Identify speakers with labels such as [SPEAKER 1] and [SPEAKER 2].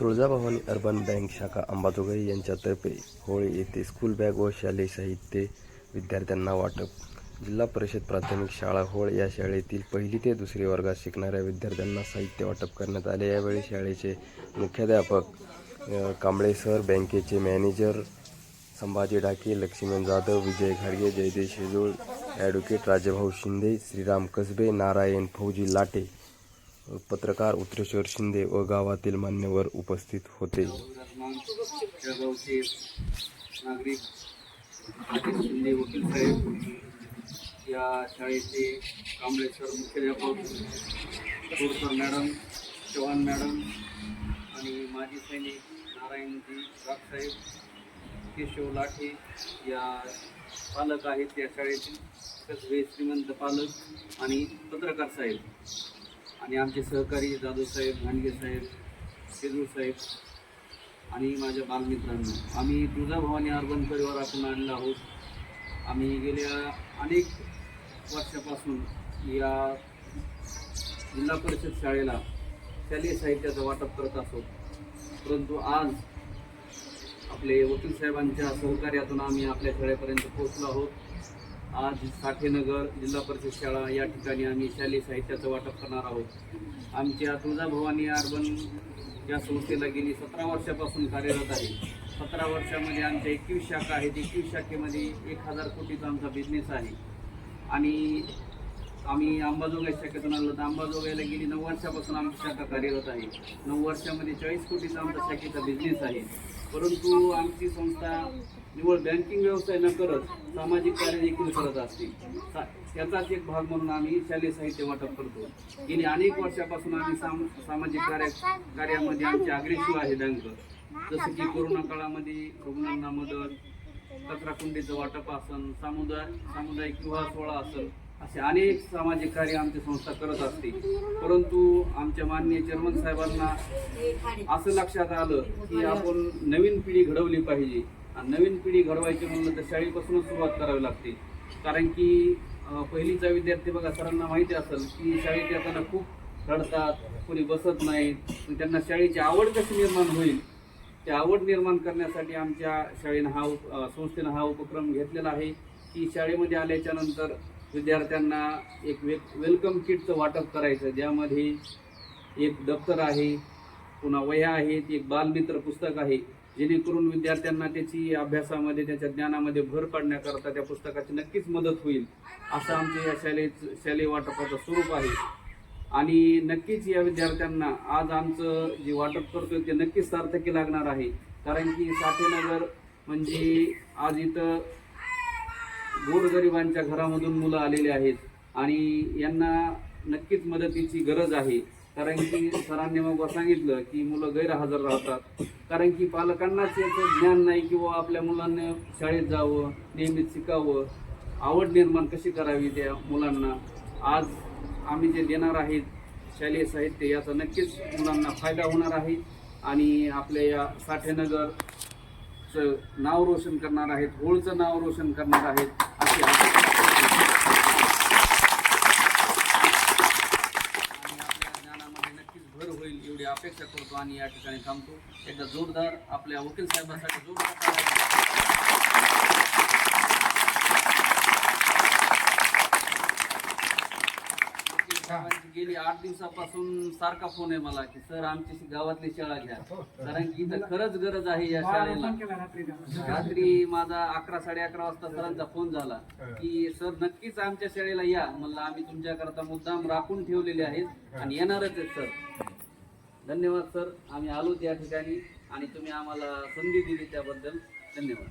[SPEAKER 1] Tuljabhavani urban bank शाखा अंबाजोगाई यांच्यातर्फे होळी येथे स्कूल बॅग व शालेय साहित्य विद्यार्थ्यांना वाटप. जिल्हा परिषद प्राथमिक शाळा होळ या शाळेतील पहिली ते दुसरी वर्गात शिकणाऱ्या विद्यार्थ्यांना साहित्य वाटप करण्यात आले. यावेळी शाळेचे मुख्याध्यापक कांबळे सर बँकेचे मॅनेजर संभाजी डाके लक्ष्मण जाधव विजय घाडगे जयदेश शेजूळ ॲडव्होकेट राजभाऊ शिंदे श्रीराम कसबे नारायण फौजी लाटे पत्रकार उत्रेश्वर शिंदे व गावातील मान्यवर उपस्थित होते.
[SPEAKER 2] जळगावचे नागरिक शिंदे वकील साहेब या शाळेचे कांबळे सर मुख्याध्यापक बोरकर मॅडम चव्हाण मॅडम आणि माजी सैनिक नारायणजी रागसाहेब केशव लाठे या पालक आहेत या शाळेतील कसबे श्रीमंत पालक आणि पत्रकार साहेब. आणि आमचे सहकारी जाधव साहेब भांडगे साहेब शेजूर साहेब आणि माझ्या बालमित्रांनो आम्ही तुळजाभवानी अर्बन परिवारातून आणलं आहोत. आम्ही गेल्या अनेक वर्षापासून या जिल्हा परिषद शाळेला शालेय साहित्याचं वाटप करत असतो. परंतु आज आपले वकील साहेबांच्या सहकार्यातून आम्ही आपल्या शाळेपर्यंत पोहोचलो आहोत. आज साठेनगर जिल्हा परिषद शाळा या ठिकाणी आम्ही शालेय साहित्याचं वाटप करणार आहोत. आमच्या तुळजाभवानी अर्बन या संस्थेला गेली सतरा वर्षापासून कार्यरत आहे. सतरा वर्षामध्ये आमच्या एकवीस शाखा आहेत. एकवीस शाखेमध्ये एक हजार कोटीचा आमचा बिझनेस आहे. आणि आम्ही अंबाजोगाई शाखेतून आलो तर अंबाजोगाईला गेली नऊ वर्षापासून आमची शाखा कार्यरत आहे. नऊ वर्षामध्ये चाळीस कोटीचा आमचा शाखेचा बिझनेस आहे. परंतु आमची संस्था निवळ बँकिंग व्यवसाय न करत सामाजिक कार्य देखील करत असते. त्याचाच एक भाग म्हणून आम्ही शालेय साहित्य वाटप करतो. गेली अनेक वर्षापासून आम्ही साम सामाजिक कार्य कार्यामध्ये आमची अग्रेसिव्ह आहे बँक जसं की कोरोना काळामध्ये रुग्णांना मदत कचराकुंडीचं वाटप असन सामुदाय सामुदायिक विवाह सोहळा असेल असे अनेक सामाजिक कार्य आमची संस्था करत असते. परंतु आमच्या माननीय चेअरमन साहेबांना असं लक्षात आलं की आपण नवीन पिढी घडवली पाहिजे. आणि नवीन पिढी घडवायची म्हणलं तर शाळेपासूनच सुरुवात करावी लागते. कारण की पहिलीचा विद्यार्थी बघा सरांना माहिती असेल की शाळेत येताना खूप रडतात कोणी बसत नाहीत. त्यांना शाळेची आवड कशी निर्माण होईल ती आवड निर्माण करण्यासाठी आमच्या शाळेनं हा संस्थेनं हा उपक्रम घेतलेला आहे की शाळेमध्ये आल्याच्यानंतर विद्यार्थ्यांना एक वे वेलकम किटचं वाटप करायचं. ज्यामध्ये एक दप्तर आहे पुन्हा वह्या आहेत एक बालमित्र पुस्तक आहे. जेणेकरून विद्यार्थ्यांना त्याची अभ्यासामध्ये त्याच्या ज्ञानामध्ये भर पाडण्याकरता त्या पुस्तकाची नक्कीच मदत होईल. असं आमचं या शालेय शालेय वाटपाचं स्वरूप आहे. आणि नक्कीच या विद्यार्थ्यांना आज आमचं जे वाटप करतोय ते नक्कीच सार्थकी लागणार आहे. कारण की साठेनगर म्हणजे आज इथं गोरगरिबांच्या घरामधून मुलं आलेली आहेत आणि यांना नक्कीच मदतीची गरज आहे. कारण की सरांनी मग सांगितलं की मुलं गैरहजर राहतात. कारण की पालकांनाच याचं ज्ञान नाही किंवा आपल्या मुलांना शाळेत जावं नियमित शिकावं. आवड निर्माण कशी करावी त्या मुलांना? आज आम्ही जे देणार आहेत शालेय साहित्य याचा नक्कीच मुलांना फायदा होणार आहे. आणि आपल्या या साठेनगर नाव रोशन करणार आहेत होळचं नाव रोशन करणार आहेत अशी आपल्या ज्ञानामध्ये नक्कीच भर होईल एवढी अपेक्षा करतो आणि या ठिकाणी थांबतो. एकदा जोरदार आपल्या वकील साहेबांसाठी जोरदार गेली आठ दिवसापासून सारखा फोन आहे मला की सर आमची गावातली शाळा घ्या. कारण की इथं खरंच गरज आहे या शाळेला. रात्री माझा अकरा साडे अकरा वाजता सरांचा फोन झाला की सर नक्कीच आमच्या शाळेला या. म्हणलं आम्ही तुमच्याकरता मुद्दाम राखून ठेवलेले आहेत आणि येणारच आहेत सर. धन्यवाद सर. आम्ही आलो या ठिकाणी आणि तुम्ही आम्हाला संधी दिली त्याबद्दल. धन्यवाद.